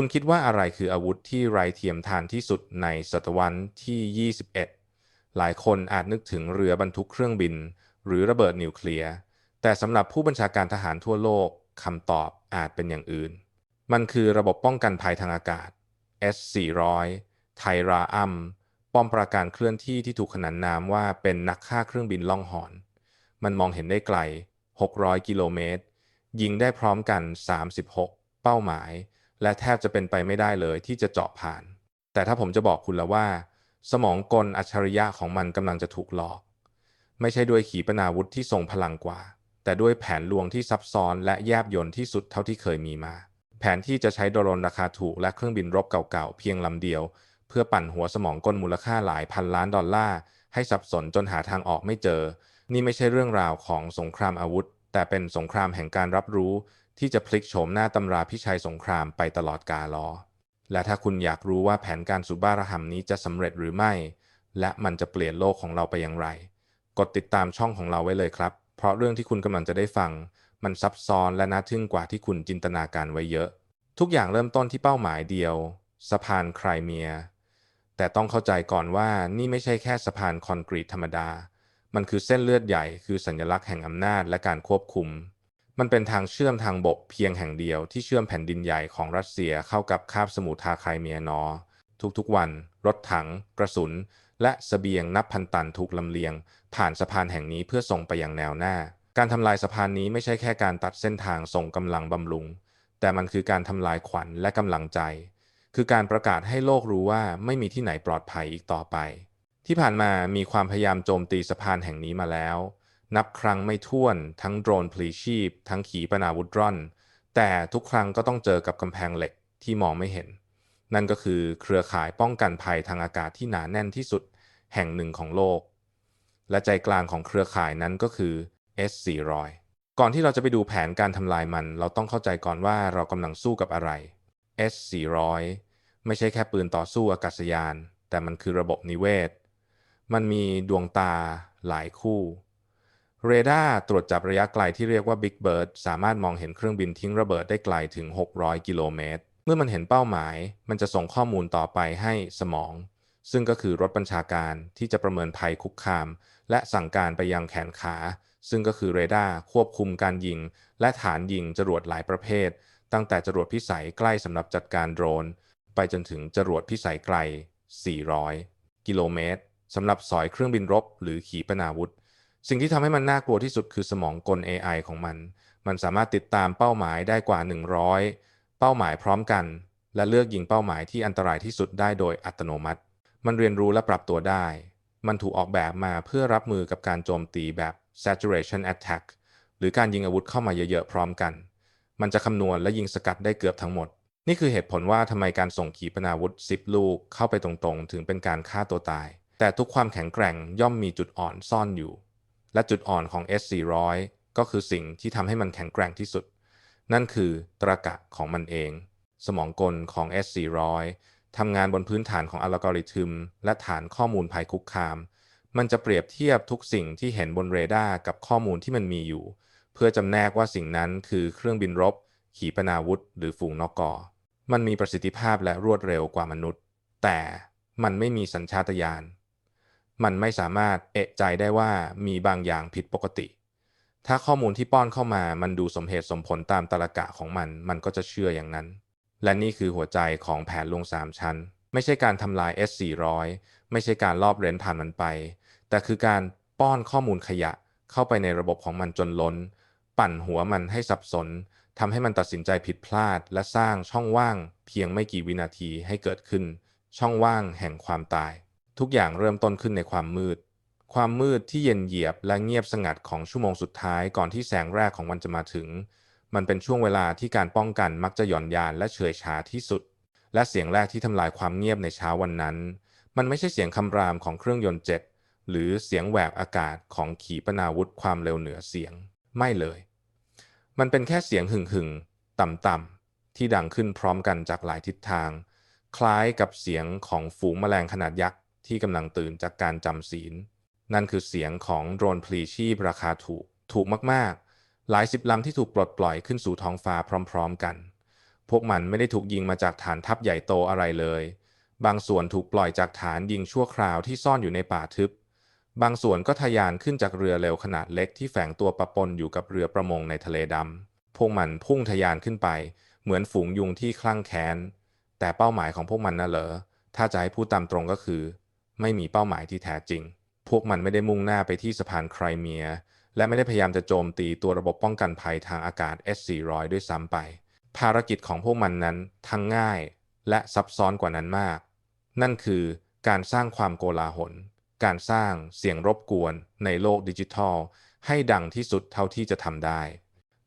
คุณคิดว่าอะไรคืออาวุธที่ไร้เทียมทานที่สุดในศตวรรษที่ 21 หลายคนอาจนึกถึงเรือบรรทุกเครื่องบิน หรือระเบิดนิวเคลียร์ แต่สำหรับผู้บัญชาการทหารทั่วโลกคำตอบอาจเป็นอย่างอื่น มันคือระบบป้องกันภัยทางอากาศ S-400 ไทราอัมป้อมปราการเคลื่อนที่ที่ถูกขนานนามว่าเป็นนักฆ่าเครื่องบินล่องหอน มันมองเห็นได้ไกล 600 กิโลเมตร ยิงได้พร้อมกัน 36 เป้าหมาย และแทบจะเป็นไปไม่ได้เลยที่จะเจาะผ่าน แต่ถ้าผมจะบอกคุณแล้วว่า สมองกลอัจฉริยะของมันกำลังจะถูกหลอก ไม่ใช่ด้วยขีปนาวุธที่ทรงพลังกว่า แต่ด้วยแผนลวงที่ซับซ้อนและแยบยลที่สุดเท่าที่เคยมีมา แผนที่จะใช้โดรนราคาถูกและเครื่องบินรบเก่าๆเพียงลำเดียว เพื่อปั่นหัวสมองกลมูลค่าหลายพันล้านดอลลาร์ให้สับสนจนหาทางออกไม่เจอ นี่ไม่ใช่เรื่องราวของสงครามอาวุธ แต่เป็นสงครามแห่งการรับรู้ ที่จะพลิกโฉมหน้าตำราพิชัยสงครามไปตลอดกาลอ และถ้าคุณอยากรู้ว่าแผนการสุบ้าระหัมนี้จะสำเร็จหรือไม่ และมันจะเปลี่ยนโลกของเราไปอย่างไร กดติดตามช่องของเราไว้เลยครับ เพราะเรื่องที่คุณกำลังจะได้ฟัง มันซับซ้อนและน่าทึ่งกว่าที่คุณจินตนาการไว้เยอะ ทุกอย่างเริ่มต้นที่เป้าหมายเดียว สะพานไครเมีย แต่ต้องเข้าใจก่อนว่านี่ไม่ใช่แค่สะพานคอนกรีตธรรมดา มันคือเส้นเลือดใหญ่ คือสัญลักษณ์แห่งอำนาจและการควบคุม มันเป็นทางเชื่อมทางบกเพียงแห่งเดียวที่เชื่อมแผ่นดินใหญ่ของรัสเซียเข้ากับคาบสมุทรทาไครเมียนอ ทุกๆวัน รถถัง กระสุน และสเสบียงนับพันตันถูกลำเลียง ผ่านสะพานแห่งนี้เพื่อส่งไปยังแนวหน้า การทำลายสะพานนี้ไม่ใช่แค่การตัดเส้นทางส่งกำลังบำรุง แต่มันคือการทำลายขวัญและกำลังใจ คือการประกาศให้โลกรู้ว่าไม่มีที่ไหนปลอดภัยอีกต่อไป ที่ผ่านมามีความพยายามโจมตีสะพานแห่งนี้มาแล้ว นับครั้งไม่ถ้วน ทั้งโดรนพลีชีพ ทั้งขีปนาวุธร่อน แต่ทุกครั้งก็ต้องเจอกับกำแพงเหล็กที่มองไม่เห็น นั่นก็คือเครือข่ายป้องกันภัยทางอากาศที่หนาแน่นที่สุดแห่งหนึ่งของโลก และใจกลางของเครือข่ายนั้นก็คือ S400 ก่อนที่เราจะไปดูแผนการทำลายมัน เราต้องเข้าใจก่อนว่าเรากำลังสู้กับอะไร S400 ไม่ใช่แค่ปืนต่อสู้อากาศยาน แต่มันคือระบบนิเวศ มันมีดวงตาหลายคู่ เรดาร์ตรวจจับระยะไกลที่เรียกว่า Big Bird สามารถมองเห็นเครื่องบินทิ้งระเบิดได้ไกลถึง 600 กิโลเมตร เมื่อมันเห็นเป้าหมาย มันจะส่งข้อมูลต่อไปให้สมอง ซึ่งก็คือรถบัญชาการที่จะประเมินภัยคุกคาม และสั่งการไปยังแขนขา ซึ่งก็คือเรดาร์ควบคุมการยิง และฐานยิงจรวดหลายประเภท ตั้งแต่จรวดพิสัยใกล้สำหรับจัดการโดรน ไปจนถึงจรวดพิสัยไกล 400 กิโลเมตรสำหรับสอยเครื่องบินรบ หรือขีปนาวุธ สิ่งที่ทำให้มันน่ากลัวที่สุดคือสมองกล AI ของมัน มันสามารถติดตามเป้าหมายได้กว่า 100 เป้าหมายพร้อมกัน และเลือกยิงเป้าหมายที่อันตรายที่สุดได้โดยอัตโนมัติ มันเรียนรู้และปรับตัวได้ มันถูกออกแบบมาเพื่อรับมือกับการโจมตีแบบ saturation attack หรือการยิงอาวุธเข้ามาเยอะๆพร้อมกัน มันจะคำนวณและยิงสกัดได้เกือบทั้งหมด นี่คือเหตุผลว่าทำไมการส่งขีปนาวุธ 10 ลูกเข้าไปตรงๆ ถึงเป็นการฆ่าตัวตาย แต่ทุกความแข็งแกร่งย่อมมีจุดอ่อนซ่อนอยู่ และจุดอ่อนของ S400 ก็คือสิ่งที่ทำให้มันแข็งแกร่งที่สุด นั่นคือตรกะของมันเอง สมองกลของ S400 ทำงานบนพื้นฐานของอัลกอริทึม และฐานข้อมูลภัยคุกคาม มันจะเปรียบเทียบทุกสิ่งที่เห็นบนเรดาร์กับข้อมูลที่มันมีอยู่ เพื่อจำแนกว่าสิ่งนั้นคือเครื่องบินรบ ขีปนาวุธ หรือฝูงนกกอ มันมีประสิทธิภาพและรวดเร็วกว่ามนุษย์ แต่มันไม่มีสัญชาตญาณ มันไม่สามารถเอะใจได้ว่ามีบางอย่างผิดปกติ ถ้าข้อมูลที่ป้อนเข้ามามันดูสมเหตุสมผลตามตรรกะของมัน มันก็จะเชื่ออย่างนั้น และนี่คือหัวใจของแผนลงสามชั้น ไม่ใช่การทำลาย S400 ไม่ใช่การลอบเร้นผ่านมันไป แต่คือการป้อนข้อมูลขยะเข้าไปในระบบของมันจนล้น ปั่นหัวมันให้สับสนทำให้มันตัดสินใจผิดพลาด และสร้างช่องว่าง เพียงไม่กี่วินาทีให้เกิดขึ้น ช่องว่างแห่งความตาย ทุกอย่างเริ่มต้นขึ้นในความมืด ความมืดที่เย็นเหยียบและเงียบสงัดของชั่วโมงสุดท้ายก่อนที่แสงแรกของวันจะมาถึง มันเป็นช่วงเวลาที่การป้องกันมักจะหย่อนยานและเฉยชาที่สุด และเสียงแรกที่ทำลายความเงียบในเช้าวันนั้น มันไม่ใช่เสียงคำรามของเครื่องยนต์เจ็ตหรือเสียงแหวกอากาศของขีปนาวุธความเร็วเหนือเสียง ไม่เลย มันเป็นแค่เสียงหึ่งหึ่งต่ำๆที่ดังขึ้นพร้อมกันจากหลายทิศทาง คล้ายกับเสียงของฝูงแมลงขนาดยักษ์ ที่กำลังตื่นจากการจำศีล นั่นคือเสียงของโดรนพลีชีพราคาถูก ถูกมากๆ หลายสิบลำที่ถูกปลดปล่อยขึ้นสู่ท้องฟ้าพร้อม ๆ กัน พวกมันไม่ได้ถูกยิงมาจากฐานทัพใหญ่โตอะไรเลย บางส่วนถูกปล่อยจากฐานยิงชั่วคราวที่ซ่อนอยู่ในป่าทึบบางส่วนก็ทะยานขึ้นจากเรือเร็วขนาดเล็กที่แฝงตัวปะปนอยู่กับเรือประมงในทะเลดำ พวกมันพุ่งทะยานขึ้นไป เหมือนฝูงยุงที่คลั่งแค้น แต่เป้าหมายของพวกมันน่ะเหรอ ถ้าจะให้พูดตามตรงก็คือ ไม่มีเป้าหมายที่แท้จริง พวกมันไม่ได้มุ่งหน้าไปที่สะพานไครเมีย และไม่ได้พยายามจะโจมตีตัวระบบป้องกันภัยทางอากาศ S-400 ด้วยซ้ำไป ภารกิจของพวกมันนั้นทั้งง่ายและซับซ้อนกว่านั้นมาก นั่นคือการสร้างความโกลาหล การสร้างเสียงรบกวนในโลกดิจิทัล ให้ดังที่สุดเท่าที่จะทำได้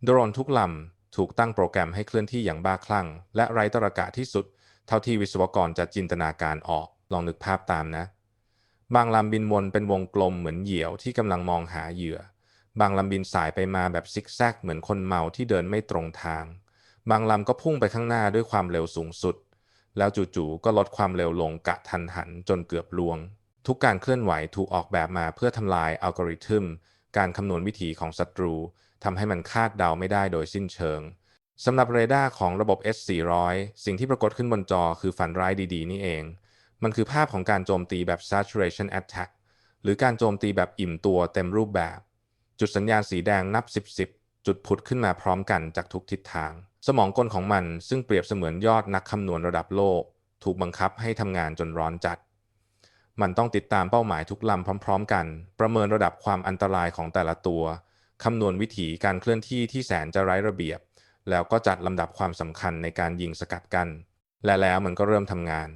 โดรนทุกลำถูกตั้งโปรแกรมให้เคลื่อนที่อย่างบ้าคลั่ง และไร้ตรกะที่สุด เท่าที่วิศวกรจะจินตนาการออก ลองนึกภาพตามนะ บางลำบินวนเป็นวงกลมเหมือนเหยี่ยวที่กำลังมองหาเหยื่อ บางลำบินสายไปมาแบบซิกแซกเหมือนคนเมาที่เดินไม่ตรงทาง บางลำก็พุ่งไปข้างหน้าด้วยความเร็วสูงสุด แล้วจู่ๆก็ลดความเร็วลงกะทันหันจนเกือบลวง ทุกการเคลื่อนไหวถูกออกแบบมาเพื่อทำลายอัลกอริทึม การคำนวณวิถีของศัตรูทำให้มันคาดเดาไม่ได้โดยสิ้นเชิงสำหรับเรดาร์ของระบบ S400 สิ่งที่ปรากฏขึ้นบนจอคือฝันร้ายดีๆ นี่เอง มันคือภาพของการโจมตีแบบ saturation attack หรือการโจมตีแบบอิ่มตัวเต็มรูปแบบ จุดสัญญาณสีแดงนับ 10 10 จุดผุดขึ้นมาพร้อมกันจากทุกทิศทาง สมองกลของมันซึ่งเปรียบเสมือนยอดนักคำนวณระดับโลก ถูกบังคับให้ทำงานจนร้อนจัด มันต้องติดตามเป้าหมายทุกลำพร้อม ๆ กัน ประเมินระดับความอันตรายของแต่ละตัวคำนวณวิถีการเคลื่อนที่ที่แสนจะไร้ระเบียบ แล้วก็จัดลำดับความสำคัญในการยิงสกัดกัน้นและแล้วมันก็เริ่มทำงาน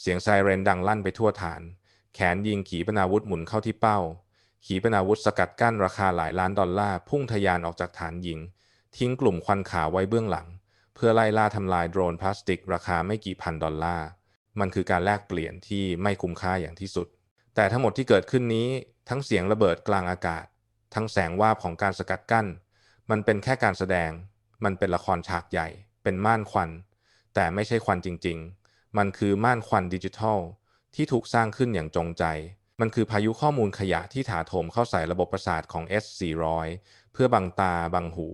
เสียงไซเรนดังลั่นไปทั่วฐาน แขนยิงขีปนาวุธหมุนเข้าที่เป้า ขีปนาวุธสกัดกั้นราคาหลายล้านดอลลาร์พุ่งทะยานออกจากฐานยิง ทิ้งกลุ่มควันขาวไว้เบื้องหลัง เพื่อไล่ล่าทำลายโดรนพลาสติก ราคาไม่กี่พันดอลลาร์ มันคือการแลกเปลี่ยนที่ไม่คุ้มค่าอย่างที่สุด แต่ทั้งหมดที่เกิดขึ้นนี้ ทั้งเสียงระเบิดกลางอากาศ ทั้งแสงวาบของการสกัดกั้น มันเป็นแค่การแสดง มันเป็นละครฉากใหญ่ เป็นม่านควัน แต่ไม่ใช่ควันจริง ๆ มันคือม่านควันดิจิทัล ที่ถูกสร้างขึ้นอย่างจงใจ มันคือพายุข้อมูลขยะที่ถาโถมเข้าใส่ระบบประสาทของ S400 เพื่อบังตาบังหู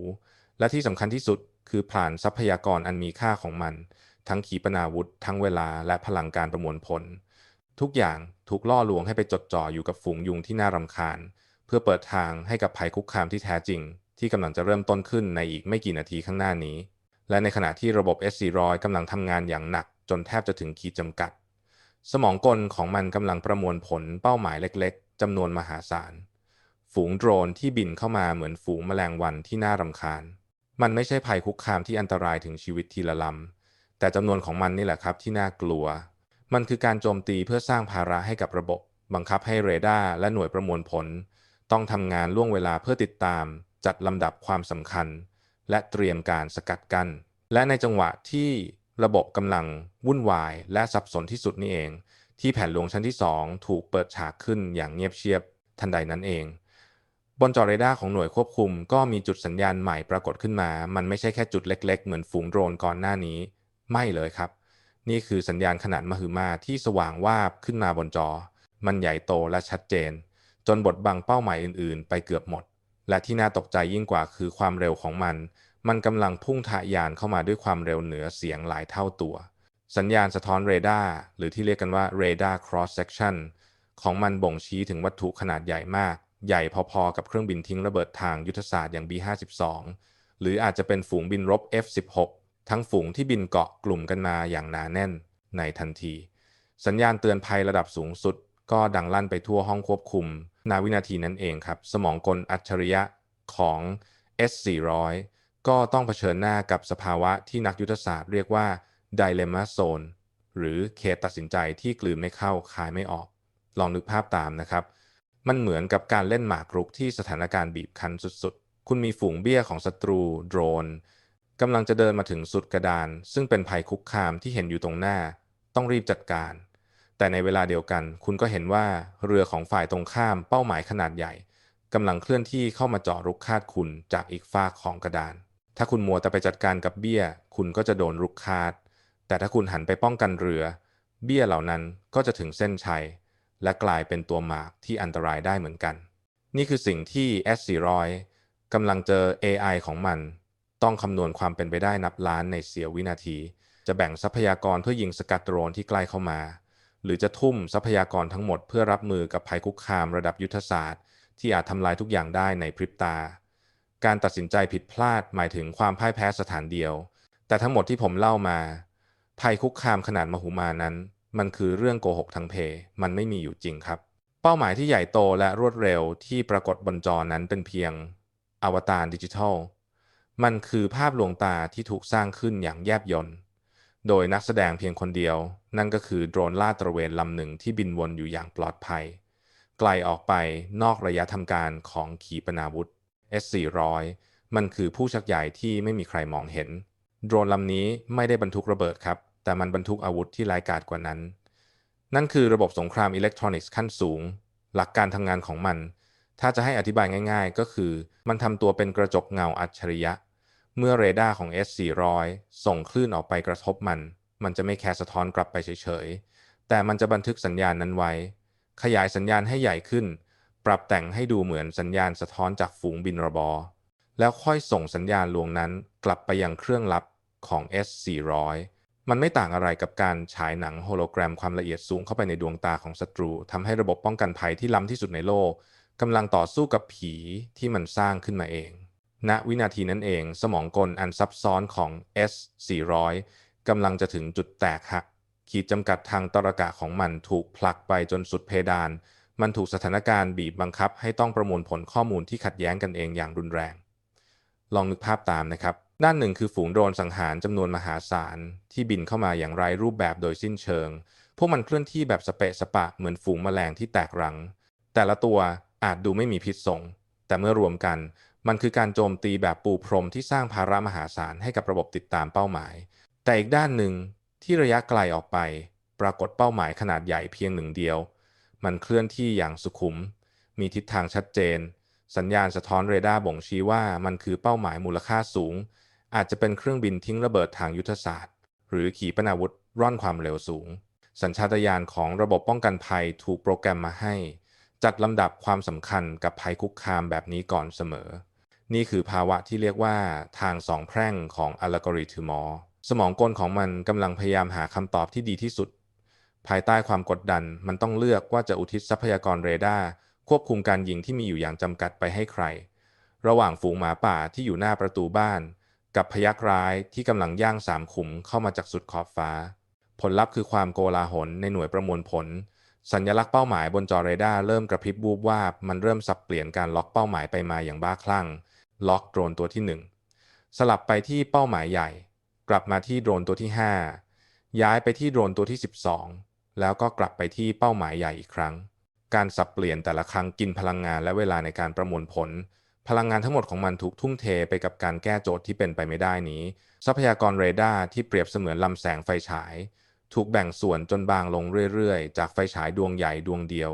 และที่สำคัญที่สุดคือผ่านทรัพยากรอันมีค่าของมัน ทั้งขีปนาวุธ ทั้งเวลาและพลังการประมวลผล ทุกอย่างถูกล่อลวงให้ไปจดจ่ออยู่กับฝูงยุงที่น่ารำคาญ เพื่อเปิดทางให้กับภัยคุกคามที่แท้จริง ที่กำลังจะเริ่มต้นขึ้นในอีกไม่กี่นาทีข้างหน้านี้ และในขณะที่ระบบ S400 กำลังทำงานอย่างหนัก จนแทบจะถึงขีดจำกัด สมองกลของมันกำลังประมวลผลเป้าหมายเล็กๆจำนวนมหาศาล ฝูงโดรนที่บินเข้ามาเหมือนฝูงแมลงวันที่น่ารำคาญ มันไม่ใช่ภัยคุกคามที่อันตรายถึงชีวิตทีละลำ แต่จำนวนของมันนี่แหละครับที่น่ากลัว มันคือการโจมตีเพื่อสร้างภาระให้กับระบบ บังคับให้เรดาร์และหน่วยประมวลผล ต้องทำงานล่วงเวลาเพื่อติดตาม จัดลำดับความสำคัญ และเตรียมการสกัดกั้นและในจังหวะที่ ระบบกำลังวุ่นวาย และสับสนที่สุดนี่เอง ที่แผ่นหลวงชั้นที่ 2 ถูกเปิดฉากขึ้นอย่างเงียบเชียบทันใดนั้นเอง บนจอเรดาร์ของหน่วยควบคุม ก็มีจุดสัญญาณใหม่ปรากฏขึ้นมา มันไม่ใช่แค่จุดเล็ก ๆ เหมือนฝูงโดรนก่อนหน้านี้ ไม่เลยครับ นี่คือสัญญาณขนาดมหึมาที่สว่างวาบขึ้นมาบนจอ มันใหญ่โตและชัดเจน จนบดบังเป้าหมายอื่น ๆ ไปเกือบหมด และที่น่าตกใจยิ่งกว่าคือความเร็วของมัน มันกำลังพุ่งทะยานเข้ามาด้วยความเร็วเหนือเสียงหลายเท่าตัว สัญญาณสะท้อนเรดาร์หรือที่เรียกกันว่า radar cross section ของมันบ่งชี้ถึงวัตถุขนาดใหญ่มาก ใหญ่พอๆ กับเครื่องบินทิ้งระเบิดทางยุทธศาสตร์อย่าง B52 หรืออาจจะเป็นฝูงบินรบ F16 ทั้งฝูงที่บินเกาะกลุ่มกันมาอย่างหนาแน่นในทันที สัญญาณเตือนภัยระดับสูงสุด ก็ดังลั่นไปทั่วห้องควบคุม นาวินาทีนั้นเองครับ สมองกลอัจฉริยะของ S400 ก็ต้องเผชิญหน้ากับสภาวะที่นักยุทธศาสตร์เรียกว่า dilemma zone หรือเขตตัดสินใจที่กลืนไม่เข้าคายไม่ออก ลองนึกภาพตามนะครับ มันเหมือนกับการเล่นหมากรุกที่สถานการณ์บีบคั้นสุดๆ คุณมีฝูงเบี้ยของศัตรูโดรนกำลังจะเดินมาถึงสุดกระดาน ซึ่งเป็นภัยคุกคามที่เห็นอยู่ตรงหน้า ต้องรีบจัดการ แต่ในเวลาเดียวกัน คุณก็เห็นว่าเรือของฝ่ายตรงข้ามเป้าหมายขนาดใหญ่กำลังเคลื่อนที่เข้ามาเจาะรุกคาดคุณจากอีกฝากของกระดาน ถ้าคุณมัวแต่ไปจัดการกับเบี้ย คุณก็จะโดนรุกคาด แต่ถ้าคุณหันไปป้องกันเรือ เบี้ยเหล่านั้นก็จะถึงเส้นชัย และกลายเป็นตัวหมากที่อันตรายได้เหมือนกัน นี่คือสิ่งที่ S400 กำลังเจอ AI ของมัน ต้องคำนวณความเป็นไปได้นับล้านในเสี้ยววินาที จะแบ่งทรัพยากรเพื่อยิงสกัดโดรนที่ใกล้เข้ามา หรือจะทุ่มทรัพยากรทั้งหมดเพื่อรับมือกับภัยคุกคามระดับยุทธศาสตร์ ที่อาจทำลายทุกอย่างได้ในพริบตา การตัดสินใจผิดพลาดหมายถึงความพ่ายแพ้สถานเดียว แต่ทั้งหมดที่ผมเล่ามา ภัยคุกคามขนาดมหึมานั้น มันคือเรื่องโกหกทั้งเพ มันไม่มีอยู่จริงครับ เป้าหมายที่ใหญ่โตและรวดเร็วที่ปรากฏบนจอนั้นเป็นเพียง อวตารดิจิทัล มันคือภาพลวงตาที่ถูกสร้างขึ้นอย่างแยบยลโดยนักแสดงเพียงคนเดียว นั่นก็คือโดรนลาดตระเวนลำหนึ่งที่บินวนอยู่อย่างปลอดภัย ไกลออกไปนอกระยะทำการของขีปนาวุธ S-400 มันคือผู้ชักใหญ่ที่ไม่มีใครมองเห็น โดรนลำนี้ไม่ได้บรรทุกระเบิดครับ แต่มันบรรทุกอาวุธที่ร้ายกาจกว่านั้น นั่นคือระบบสงครามอิเล็กทรอนิกส์ขั้นสูง หลักการทำงานของมัน ถ้าจะให้อธิบายง่าย ๆ ก็คือ มันทำตัวเป็นกระจกเงาอัจฉริยะ เมื่อเรดาร์ของ S400 ส่งคลื่นออกไปกระทบมัน มันจะไม่แค่สะท้อนกลับไปเฉยๆ แต่มันจะบันทึกสัญญาณนั้นไว้ ขยายสัญญาณให้ใหญ่ขึ้น ปรับแต่งให้ดูเหมือนสัญญาณสะท้อนจากฝูงบินระบอ แล้วค่อยส่งสัญญาณลวงนั้นกลับไปยังเครื่องลับของ S400 มันไม่ต่างอะไรกับการฉายหนังโฮโลแกรมความละเอียดสูงเข้าไปในดวงตาของศัตรูทำให้ระบบป้องกันภัยที่ล้ำที่สุดในโลกกำลังต่อสู้กับผีที่มันสร้างขึ้นมาเอง ณ วินาทีนั้นเอง สมองกลอันซับซ้อนของ S400 กำลังจะถึงจุดแตกหักขีดจำกัดทางตรรกะของมันถูกผลักไปจนสุดเพดาน มันถูกสถานการณ์บีบบังคับ ให้ต้องประมวลผลข้อมูลที่ขัดแย้งกันเองอย่างรุนแรง ลองนึกภาพตามนะครับ ด้านหนึ่งคือฝูงโดรนสังหารจำนวนมหาศาล ที่บินเข้ามาอย่างไร้รูปแบบโดยสิ้นเชิง พวกมันเคลื่อนที่แบบสเปะสปะเหมือนฝูงแมลงที่แตกรัง แต่ละตัวอาจดูไม่มีพิษสงแต่เมื่อรวมกัน มันคือการโจมตีแบบปูพรมที่สร้างภาระมหาศาลให้กับระบบติดตามเป้าหมาย แต่อีกด้านหนึ่งที่ระยะไกลออกไป ปรากฏเป้าหมายขนาดใหญ่เพียงหนึ่งเดียว มันเคลื่อนที่อย่างสุขุม มีทิศทางชัดเจน สัญญาณสะท้อนเรดาร์บ่งชี้ว่ามันคือเป้าหมายมูลค่าสูง อาจจะเป็นเครื่องบินทิ้งระเบิดทางยุทธศาสตร์ หรือขีปนาวุธร่อนความเร็วสูง สัญชาตญาณของระบบป้องกันภัยถูกโปรแกรมมาให้ จัดลำดับความสำคัญกับภัยคุกคามแบบนี้ก่อนเสมอ นี่คือภาวะที่เรียกว่าทางสองแพร่งของอัลกอริทึมอสมองกลของมันกำลังพยายามหาคำตอบที่ดีที่สุด ภายใต้ความกดดันมันต้องเลือกว่าจะอุทิศทรัพยากรเรดาร์ควบคุมการยิงที่มีอยู่อย่างจำกัดไปให้ใคร ระหว่างฝูงหมาป่าที่อยู่หน้าประตูบ้าน กับพยักร้ายที่กำลังย่างสามขุมเข้ามาจากสุดขอบฟ้า ผลลัพธ์คือความโกลาหลในหน่วยประมวลผล สัญลักษณ์เป้าหมายบนจอเรดาร์เริ่มกระพริบบูบวาบมันเริ่มสับเปลี่ยนการล็อกเป้าหมายไปมาอย่างบ้าคลั่ง ล็อกโดรนตัวที่ 1 สลับไปที่เป้าหมายใหญ่ กลับมาที่โดรนตัวที่ 5 ย้ายไปที่โดรนตัวที่ 12 แล้วก็กลับไปที่เป้าหมายใหญ่อีกครั้ง การสับเปลี่ยนแต่ละครั้งกินพลังงานและเวลาในการประมวลผล พลังงานทั้งหมดของมันถูกทุ่มเทไปกับการแก้โจทย์ที่เป็นไปไม่ได้นี้ ทรัพยากรเรดาร์ที่เปรียบเสมือนลำแสงไฟฉาย ถูกแบ่งส่วนจนบางลงเรื่อยๆ จากไฟฉายดวงใหญ่ดวงเดียว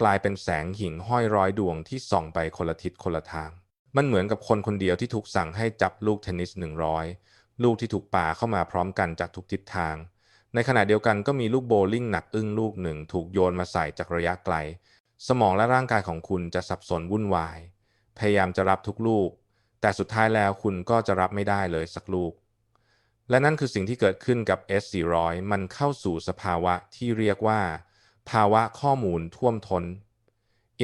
กลายเป็นแสงหิ่งห้อยร้อยดวงที่ส่องไปคนละทิศคนละทาง มันเหมือนกับคนคนเดียวที่ถูกสั่งให้จับลูกเทนนิส100ลูกที่ถูกป่าเข้ามาพร้อมกันจากทุกทิศทาง ในขณะเดียวกันก็มีลูกโบลิ่งหนักอึ้งลูกหนึ่งถูกโยนมาใส่จากระยะไกล สมองและร่างกายของคุณจะสับสนวุ่นวาย พยายามจะรับทุกลูก แต่สุดท้ายแล้วคุณก็จะรับไม่ได้เลยสักลูก และนั่นคือสิ่งที่เกิดขึ้นกับ S400 มันเข้าสู่สภาวะที่เรียกว่า ภาวะข้อมูลท่วมท้น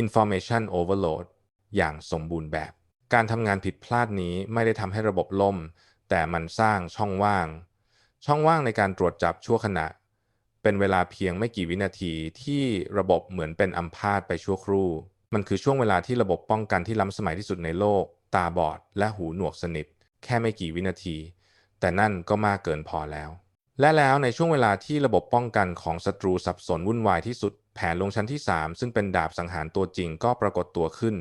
information overload อย่างสมบูรณ์แบบ การทำงานผิดพลาดนี้ไม่ได้ทำให้ระบบล่ม แต่มันสร้างช่องว่าง ช่องว่างในการตรวจจับชั่วขณะ เป็นเวลาเพียงไม่กี่วินาทีที่ระบบเหมือนเป็นอัมพาตไปชั่วครู่ มันคือช่วงเวลาที่ระบบป้องกันที่ล้ำสมัยที่สุดในโลก ตาบอด และหูหนวกสนิท แค่ไม่กี่วินาที แต่นั่นก็มากเกินพอแล้ว และแล้วในช่วงเวลาที่ระบบป้องกันของศัตรูสับสนวุ่นวายที่สุด แผนลงชั้นที่ 3 ซึ่งเป็นดาบสังหารตัวจริงก็ปรากฏตัวขึ้น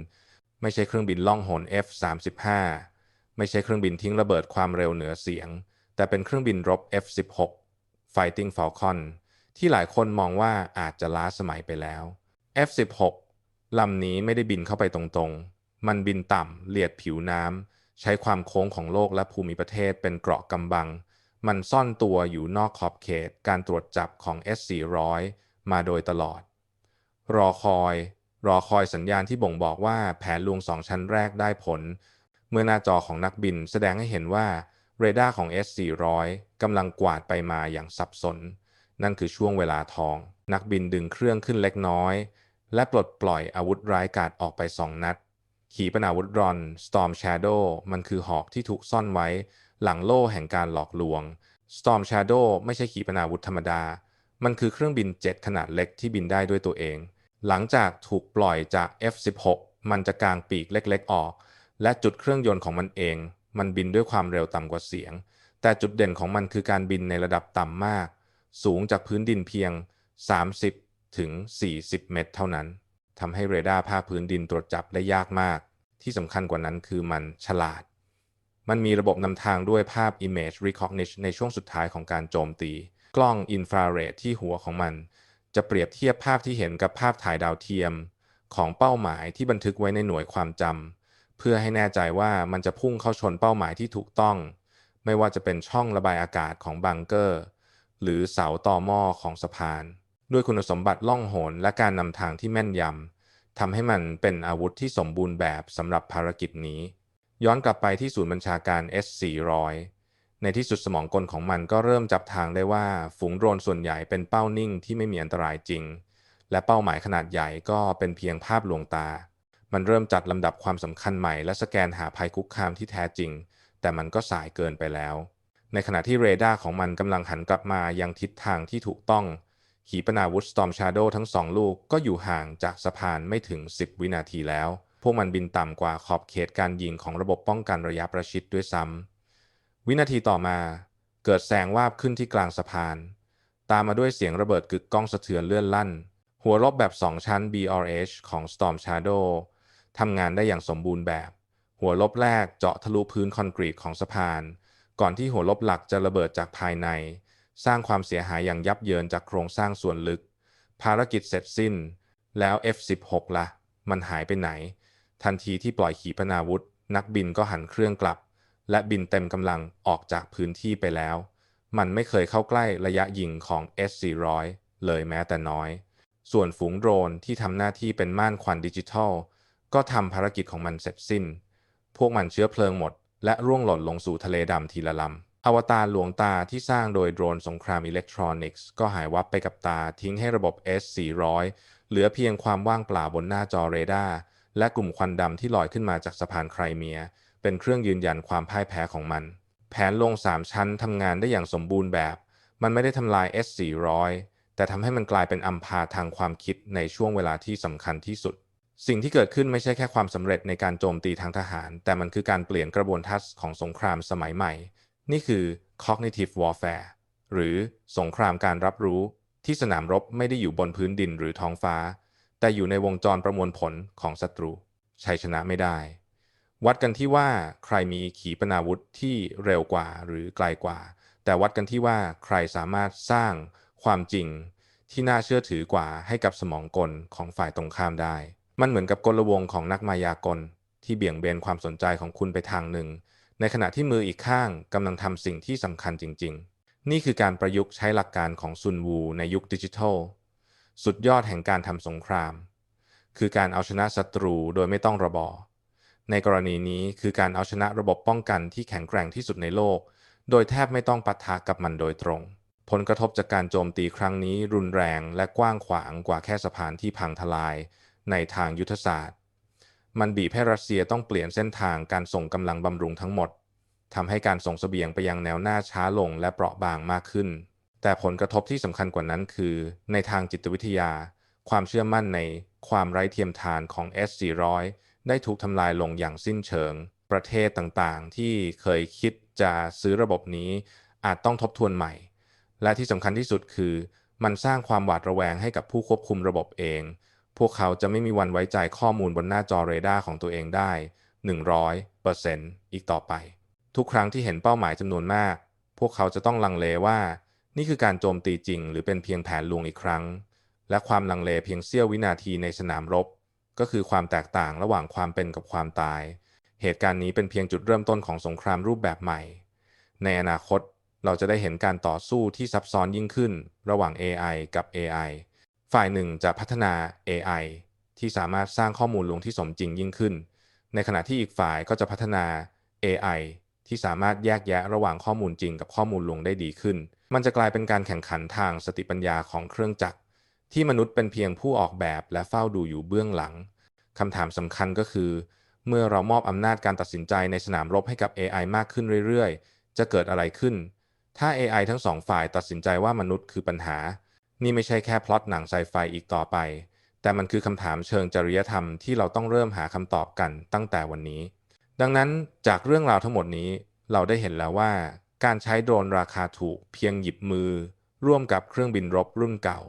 ไม่ใช่เครื่องบินล่องหน F-35 ไม่ใช่เครื่องบินทิ้งระเบิดความเร็วเหนือเสียง แต่เป็นเครื่องบินรบ F-16 Fighting Falcon ที่หลายคนมองว่าอาจจะล้าสมัยไปแล้ว F-16 ลำนี้ไม่ได้บินเข้าไปตรงๆ มันบินต่ำเลียดผิวน้ำ ใช้ความโค้งของโลกและภูมิประเทศเป็นเกราะกำบัง มันซ่อนตัวอยู่นอกขอบเขตการตรวจจับของ S-400 มาโดยตลอด รอคอย รอคอยสัญญาณที่บ่งบอกว่าแผนลวงสองชั้นแรกได้ผล เมื่อหน้าจอของนักบินแสดงให้เห็นว่า เรดาร์ของ S-400 กำลังกวาดไปมาอย่างสับสน นั่นคือช่วงเวลาทอง นักบินดึงเครื่องขึ้นเล็กน้อย และปลดปล่อยอาวุธร้ายกาจออกไปสองนัด ขีปนาวุธรอน Storm Shadow มันคือหอกที่ถูกซ่อนไว้ หลังโล่แห่งการหลอกลวง Storm Shadow ไม่ใช่ขีปนาวุธธรรมดา มันคือเครื่องบินเจ็ตขนาดเล็กที่บินได้ด้วยตัวเอง หลังจากถูกปล่อยจาก F-16 มันจะกางปีกเล็กๆออก และจุดเครื่องยนต์ของมันเอง มันบินด้วยความเร็วต่ำกว่าเสียง แต่จุดเด่นของมันคือการบินในระดับต่ำมาก สูงจากพื้นดินเพียง 30 ถึง 40 เมตร เท่านั้นทำให้เรดาร์ภาคพื้นดินตรวจจับได้ยากมาก ที่สำคัญกว่านั้นคือมันฉลาด มันมีระบบนำทางด้วยภาพ Image Recognition ในช่วงสุดท้ายของการโจมตี กล้องอินฟราเรดที่หัวของมัน จะเปรียบเทียบภาพที่เห็นกับภาพถ่ายดาวเทียม ของเป้าหมายที่บันทึกไว้ในหน่วยความจำ เพื่อให้แน่ใจว่ามันจะพุ่งเข้าชนเป้าหมายที่ถูกต้อง ไม่ว่าจะเป็นช่องระบายอากาศของบังเกอร์ หรือเสาต่อหม้อของสะพาน ด้วยคุณสมบัติล่องหนและการนำทางที่แม่นยำทำให้มันเป็นอาวุธที่สมบูรณ์แบบสำหรับภารกิจนี้ ย้อนกลับไปที่ศูนย์บัญชาการ S400 ในที่สุดสมองกลของมันก็เริ่มจับทางได้ว่าฝูงโดรนส่วนใหญ่เป็นเป้านิ่งที่ไม่มีอันตรายจริง และเป้าหมายขนาดใหญ่ก็เป็นเพียงภาพลวงตา มันเริ่มจัดลำดับความสำคัญใหม่และสแกนหาภัยคุกคามที่แท้จริง แต่มันก็สายเกินไปแล้ว ในขณะที่เรดาร์ของมันกำลังหันกลับมายังทิศทางที่ถูกต้อง ขีปนาวุธ Storm Shadow ทั้งสองลูกก็อยู่ห่างจากสะพานไม่ถึง 10 วินาทีแล้ว พวกมันบินต่ำกว่าขอบเขตการยิงของระบบป้องกันระยะประชิดด้วยซ้ำวินาทีต่อมา เกิดแสงวาบขึ้นที่กลางสะพาน ตามมาด้วยเสียงระเบิดกึกก้องสะเทือนเลื่อนลั่น หัวรบแบบ2ชั้น BRH ของ Storm Shadow ทำงานได้อย่างสมบูรณ์แบบ หัวลบแรกเจาะทะลุพื้นคอนกรีตของสะพาน ก่อนที่หัวลบหลักจะระเบิดจากภายใน สร้างความเสียหายอย่างยับเยินจากโครงสร้างส่วนลึก ภารกิจเสร็จสิ้น แล้ว F16 ละ่ะ มันหายไปไหน ทันทีที่ปล่อยขีปนาวุธ นักบินก็หันเครื่องกลับ และบินเต็มกำลังออกจากพื้นที่ไปแล้ว มันไม่เคยเข้าใกล้ระยะยิงของ S400 เลยแม้แต่น้อย ส่วนฝูงโดรนที่ทำหน้าที่เป็นม่านควันดิจิทัล ก็ทำภารกิจของมันเสร็จสิ้น พวกมันเชื้อเพลิงหมด และร่วงหล่นลงสู่ทะเลดำทีละลำ อวตารหลวงตาที่สร้างโดยโดรนสงครามอิเล็กทรอนิกส์ก็หายวับไปกับตาทิ้งให้ระบบ S400 เหลือเพียงความว่างเปล่าบนหน้าจอเรดาร์และกลุ่มควันดำที่ลอยขึ้นมาจากสะพานไครเมีย เป็นเครื่องยืนยันความพ่ายแพ้ของมัน แผนลง 3 ชั้นทำงานได้อย่างสมบูรณ์แบบ มันไม่ได้ทำลาย S400 แต่ทำให้มันกลายเป็นอัมพาทางความคิดในช่วงเวลาที่สำคัญที่สุด สิ่งที่เกิดขึ้นไม่ใช่แค่ความสำเร็จในการโจมตีทางทหาร แต่มันคือการเปลี่ยนกระบวนทัศน์ของสงครามสมัยใหม่ นี่คือ cognitive warfare หรือสงครามการรับรู้ที่สนามรบไม่ได้อยู่บนพื้นดินหรือท้องฟ้า แต่อยู่ในวงจรประมวลผลของศัตรู ชัยชนะไม่ได้ วัดกันที่ว่าใครมีขีปนาวุธที่เร็วกว่าหรือไกลกว่า แต่วัดกันที่ว่าใครสามารถสร้างความจริงที่น่าเชื่อถือกว่าให้กับสมองกลของฝ่ายตรงข้ามได้ มันเหมือนกับกลวงของนักมายากล ที่เบี่ยงเบนความสนใจของคุณไปทางหนึ่ง ในขณะที่มืออีกข้างกำลังทำสิ่งที่สำคัญจริง ๆ นี่คือการประยุกต์ใช้หลักการของซุนวูในยุคดิจิทัล สุดยอดแห่งการทำสงคราม คือการเอาชนะศัตรูโดยไม่ต้องระบอ ในกรณีนี้คือการเอาชนะระบบป้องกันที่แข็งแกร่งที่สุดในโลก โดยแทบไม่ต้องปะทะกับมันโดยตรง ผลกระทบจากการโจมตีครั้งนี้รุนแรงและกว้างขวางกว่าแค่สะพานที่พังทลาย ในทางยุทธศาสตร์ มันบีบให้รัสเซียต้องเปลี่ยนเส้นทางการส่งกำลังบำรุงทั้งหมดทำให้การส่งเสบียงไปยังแนวหน้าช้าลงและเปราะบางมากขึ้น แต่ผลกระทบที่สำคัญกว่านั้นคือ ในทางจิตวิทยา ความเชื่อมั่นในความไร้เทียมทานของ S400 ได้ถูกทำลายลงอย่างสิ้นเชิง ประเทศต่างๆ ที่เคยคิดจะซื้อระบบนี้อาจต้องทบทวนใหม่ และที่สำคัญที่สุดคือ มันสร้างความหวาดระแวงให้กับผู้ควบคุมระบบเอง พวกเขาจะไม่มีวันไว้ใจข้อมูลบนหน้าจอเรดาร์ของตัวเองได้ 100%อีกต่อไป ทุกครั้งที่เห็นเป้าหมายจำนวนมาก พวกเขาจะต้องลังเลว่า นี่คือการโจมตีจริง หรือเป็นเพียงแผนลวงอีกครั้ง และความลังเลเพียงเสี้ยววินาทีในสนามรบ ก็คือความแตกต่างระหว่างความเป็นกับความตาย เหตุการณ์นี้เป็นเพียงจุดเริ่มต้นของสงครามรูปแบบใหม่ ในอนาคตเราจะได้เห็นการต่อสู้ที่ซับซ้อนยิ่งขึ้น ระหว่าง AI กับ AI ฝ่ายหนึ่งจะพัฒนา AI ที่สามารถสร้างข้อมูลลวงที่สมจริงยิ่งขึ้น ในขณะที่อีกฝ่ายก็จะพัฒนา AI ที่สามารถแยกแยะระหว่างข้อมูลจริงกับข้อมูลลวงได้ดีขึ้น มันจะกลายเป็นการแข่งขันทางสติปัญญาของเครื่องจักร ที่มนุษย์เป็นเพียงผู้ออกแบบและเฝ้าดูอยู่เบื้องหลัง คำถามสำคัญก็คือ เมื่อเรามอบอำนาจการตัดสินใจในสนามรบให้กับ AI มากขึ้นเรื่อยๆ จะเกิดอะไรขึ้น ถ้า AI ทั้งสองฝ่ายตัดสินใจว่ามนุษย์คือปัญหา นี่ไม่ใช่แค่พล็อตหนังไซไฟอีกต่อไป แต่มันคือคำถามเชิงจริยธรรมที่เราต้องเริ่มหาคำตอบกันตั้งแต่วันนี้ ดังนั้นจากเรื่องราวทั้งหมดนี้เราได้เห็นแล้วว่า การใช้โดรนราคาถูกเพียงหยิบมือ ร่วมกับเครื่องบินรบรุ่นเก่า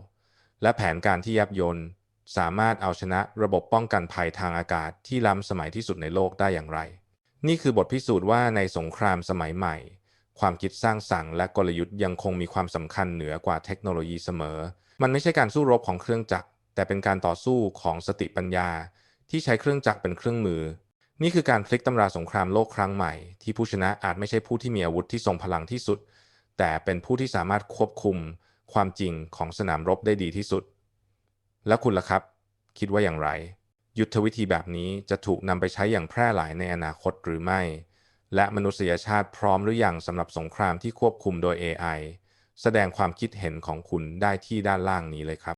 และแผนการที่ยับยนต์สามารถเอาชนะระบบป้องกันภัยทางอากาศที่ล้ำสมัยที่สุดในโลกได้อย่างไร นี่คือบทพิสูจน์ว่าในสงครามสมัยใหม่ ความคิดสร้างสรรค์และกลยุทธ์ยังคงมีความสำคัญเหนือกว่าเทคโนโลยีเสมอ มันไม่ใช่การสู้รบของเครื่องจักร แต่เป็นการต่อสู้ของสติปัญญา ที่ใช้เครื่องจักรเป็นเครื่องมือ นี่คือการพลิกตำราสงครามโลกครั้งใหม่ ที่ผู้ชนะอาจไม่ใช่ผู้ที่มีอาวุธที่ทรงพลังที่สุด แต่เป็นผู้ที่สามารถควบคุมความจริงของสนามรบได้ดีที่สุด แล้วคุณล่ะครับ คิดว่าอย่างไร ยุทธวิธีแบบนี้จะถูกนำไปใช้อย่างแพร่หลายในอนาคตหรือไม่ และมนุษยชาติพร้อมหรือยังสำหรับสงครามที่ควบคุมโดย AI แสดงความคิดเห็นของคุณได้ที่ด้านล่างนี้เลยครับ